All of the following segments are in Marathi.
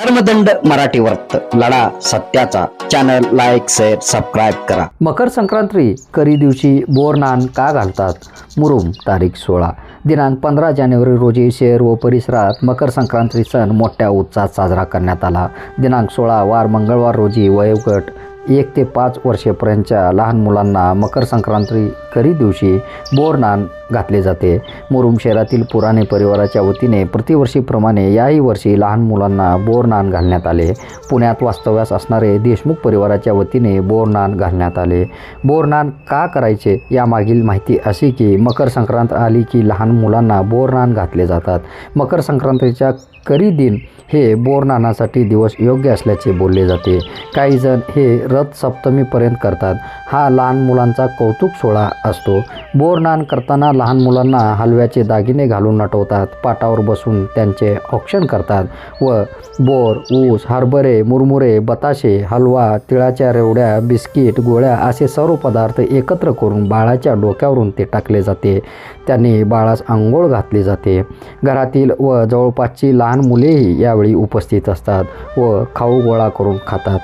धर्मदंड मराठी वर्त लढा सत्याचा. चॅनल लाईक शेअर सबस्क्राईब करा. मकर संक्रांती करी दिवशी बोरनान का घालतात? मुरुम तारीख सोळा. दिनांक पंधरा जानेवारी रोजी शहर व परिसरात मकर संक्रांती सण मोठ्या उत्साहात साजरा करण्यात आला. दिनांक सोळा वार मंगळवार रोजी वयोगट एक ते पाच वर्षेपर्यंतच्या लहान मुलांना मकर संक्रांती करी दिवशी बोरनान घातले जाते. मुरुम शहरातील पुराणे परिवाराच्या वतीने प्रतिवर्षीप्रमाणे याही वर्षी लहान मुलांना बोरनान घालण्यात आले. पुण्यात वास्तव्यास असणारे देशमुख परिवाराच्या वतीने बोरनान घालण्यात आले. बोरनान का करायचे यामागील माहिती अशी की मकर संक्रांत आली की लहान मुलांना बोरनान घातले जातात. मकर संक्रांतीच्या करी दिन हे बोरनानासाठी दिवस योग्य असल्याचे बोलले जाते. काही जण हे रथ सप्तमीपर्यंत करतात. हा लहान मुलांचा कौतुक सोहळा असतो. बोरनान करताना लहान मुलांना हलव्याचे दागिने घालून नटवतात पाटावर बसून त्यांचे औक्षण करतात व बोर ऊस हरभरे मुरमुरे बताशे हलवा तिळाच्या रेवड्या बिस्किट गोळ्या असे सर्व पदार्थ एकत्र करून बाळाच्या डोक्यावरून ते टाकले जाते. त्यांनी बाळास आंघोळ घातली जाते. घरातील व जवळपासची लहान मुलेही यावेळी उपस्थित असतात व खाऊ गोळा करून खातात.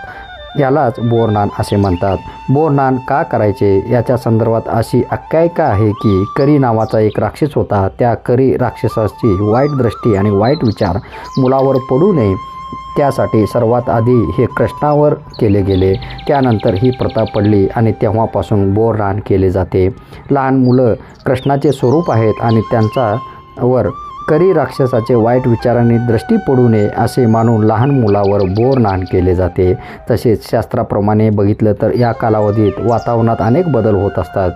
यालाच बोरनान असे म्हणतात. बोरनान का करायचे? याच्या संदर्भात अशी आख्यायिका आहे की करी नावाचा एक राक्षस होता. त्या करी राक्षसाची वाईट दृष्टी आणि वाईट विचार मुलावर पडू नये. त्यासाठी सर्वात आधी हे कृष्णावर केले गेले. त्यानंतर ही प्रथा पडली आणि तेव्हापासून बोरनान केले जाते. लहान मुलं कृष्णाचे स्वरूप आहेत आणि त्यांचा वर करी राक्षसाचे वाईट विचारांनी दृष्टी पडू नये असे मानून लहान मुलावर बोर बोरनान केले जाते. तसेच शास्त्राप्रमाणे बघितलं तर या कालावधीत वातावरणात अनेक बदल होत असतात.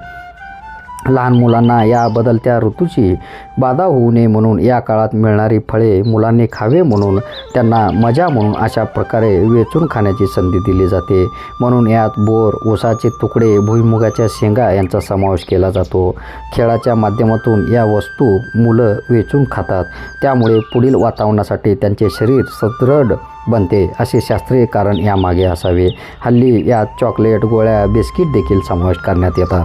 लहान मुलांना या बदलत्या ऋतूची बाधा होऊ नये म्हणून या काळात मिळणारी फळे मुलांनी खावे म्हणून त्यांना मजा म्हणून अशा प्रकारे वेचून खाण्याची संधी दिली जाते. म्हणून यात बोर ऊसाचे तुकडे भुईमुगाच्या शेंगा यांचा समावेश केला जातो. खेळाच्या माध्यमातून या वस्तू मुलं वेचून खातात. त्यामुळे पुढील वातावरणासाठी त्यांचे शरीर सदृढ बनते असे शास्त्रीय कारण यामागे असावे. हल्ली यात चॉकलेट गोळ्या बिस्किट देखील समावेश करण्यात येतात.